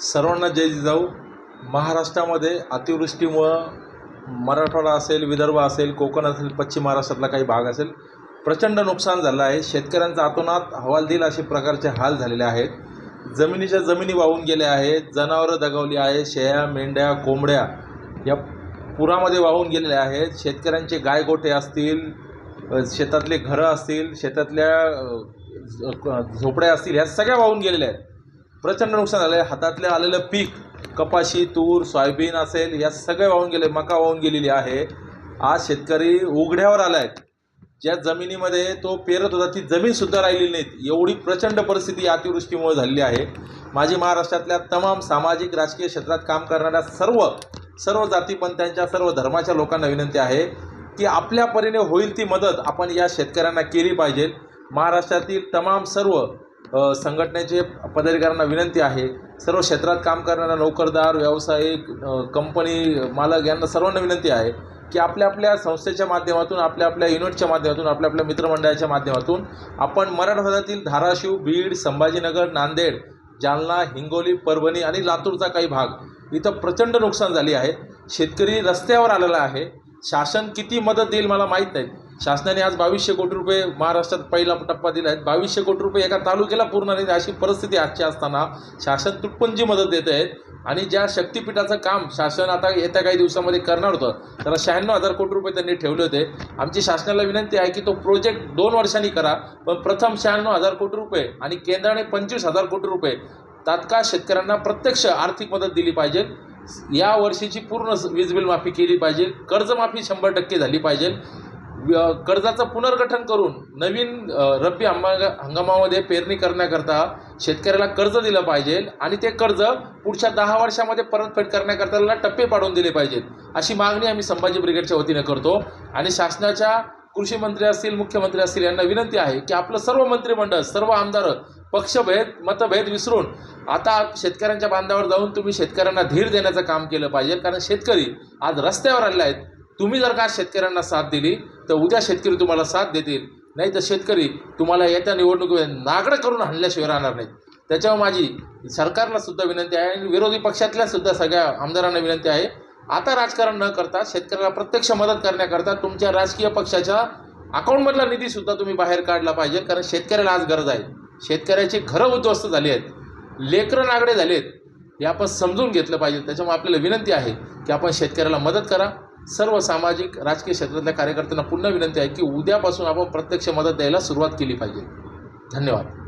सर्वांना जय जिजाऊ. महाराष्ट्रामध्ये अतिवृष्टीमुळं मराठवाडा असेल विदर्भ असेल कोकण असेल पश्चिम महाराष्ट्रातला काही भाग असेल प्रचंड नुकसान झालं आहे. शेतकऱ्यांचा आतोनात हवालदिल असे प्रकारचे हाल झालेले आहेत. जमिनीच्या जमिनी वाहून गेल्या आहेत जनावरं दगावली आहेत शेळ्या मेंढ्या कोंबड्या या पुरामध्ये वाहून गेलेल्या आहेत. शेतकऱ्यांचे गायगोठे असतील शेतातले घरं असतील शेतातल्या झ- झोपड्या असतील ह्या सगळ्या वाहून गेलेल्या आहेत. प्रचंड नुकसान झालं आहे हातातलं आलेलं पीक कपाशी तूर सोयाबीन असेल या सगळे वाहून गेले मका वाहून गेलेली आहे. आज शेतकरी उघड्यावर आला आहे ज्या जमिनीमध्ये तो पेरत होता ती जमीनसुद्धा राहिलेली नाहीत. एवढी प्रचंड परिस्थिती अतिवृष्टीमुळे झालेली आहे. माझी महाराष्ट्रातल्या तमाम सामाजिक राजकीय क्षेत्रात काम करणाऱ्या सर्व सर्व जातीपंथांच्या सर्व धर्माच्या लोकांना विनंती आहे की आपल्या परीने होईल ती मदत आपण या शेतकऱ्यांना केली पाहिजे. महाराष्ट्रातील तमाम सर्व संघटनेचे पदाधिकाऱ्यांना विनंती आहे. सर्व क्षेत्रात काम करणाऱ्या नोकरदार व्यावसायिक कंपनी मालक यांना सर्वांना विनंती आहे की आपल्या आपल्या संस्थेच्या माध्यमातून आपल्या आपल्या युनिटच्या माध्यमातून आपल्या आपल्या मित्रमंडळाच्या माध्यमातून आपण मराठवाड्यातील धाराशिव बीड संभाजीनगर नांदेड जालना हिंगोली परभणी आणि लातूरचा काही भाग इथं प्रचंड नुकसान झाली आहे. शेतकरी रस्त्यावर आलेला आहे. शासन किती मदत देईल मला माहीत नाही. शासनाने आज बावीसशे कोटी रुपये महाराष्ट्रात पहिला टप्पा दिला आहे. बावीसशे कोटी रुपये एका तालुक्याला पूर्ण नाही अशी परिस्थिती आजची असताना शासन तुटपुंजी मदत देत आहेत. आणि ज्या शक्तिपीठाचं काम शासन आता येत्या काही दिवसामध्ये करणार होतं त्याला शहाण्णव हजार कोटी रुपये त्यांनी ठेवले होते. आमची शासनाला विनंती आहे की तो प्रोजेक्ट दोन वर्षांनी करा पण प्रथम शहाण्णव हजार कोटी रुपये आणि केंद्राने पंचवीस हजार कोटी रुपये तात्काळ शेतकऱ्यांना प्रत्यक्ष आर्थिक मदत दिली पाहिजे. या वर्षीची पूर्ण वीज बिल माफी केली पाहिजे. कर्जमाफी शंभर टक्के झाली पाहिजे. कर्जाचं पुनर्गठन करून नवीन रब्बी हंगा हंगामामध्ये पेरणी करण्याकरता शेतकऱ्याला कर्ज दिलं पाहिजे आणि ते कर्ज पुढच्या दहा वर्षामध्ये परतफेड करण्याकरता त्याला टप्पे पाडून दिले पाहिजेत. अशी मागणी आम्ही संभाजी ब्रिगेडच्या वतीने करतो आणि शासनाच्या कृषी मंत्री असतील मुख्यमंत्री असतील यांना विनंती आहे की आपलं सर्व मंत्रिमंडळ सर्व आमदार पक्षभेद मतभेद विसरून आता शेतकऱ्यांच्या बांधावर जाऊन तुम्ही शेतकऱ्यांना धीर देण्याचं काम केलं पाहिजे. कारण शेतकरी आज रस्त्यावर आलेले आहेत. तुम्ही जर का शेतकऱ्यांना साथ दिली तर उद्या शेतकरी तुम्हाला साथ देतील. नाही तर शेतकरी तुम्हाला येत्या निवडणुकीमध्ये नागडं करून हल्ल्याशिवाय राहणार नाहीत. त्याच्यावर माझी सरकारला सुद्धा विनंती आहे आणि विरोधी पक्षातल्या सुद्धा सगळ्या आमदारांना विनंती आहे. आता राजकारण न करता शेतकऱ्याला प्रत्यक्ष मदत करण्याकरता तुमच्या राजकीय पक्षाच्या अकाउंटमधला निधीसुद्धा तुम्ही बाहेर काढला पाहिजे कारण शेतकऱ्याला आज गरज आहे. शेतकऱ्याची घरं उद्ध्वस्त झाली आहेत. लेकरं नागडे झाले आहेत हे आपण समजून घेतलं पाहिजे. त्याच्यामुळे आपल्याला विनंती आहे की आपण शेतकऱ्याला मदत करा. सर्व सामाजिक राजकीय क्षेत्रातल्या कार्यकर्त्यांना पुन्हा विनंती आहे की उद्यापासून आपण प्रत्यक्ष मदत द्यायला सुरुवात केली पाहिजे. धन्यवाद.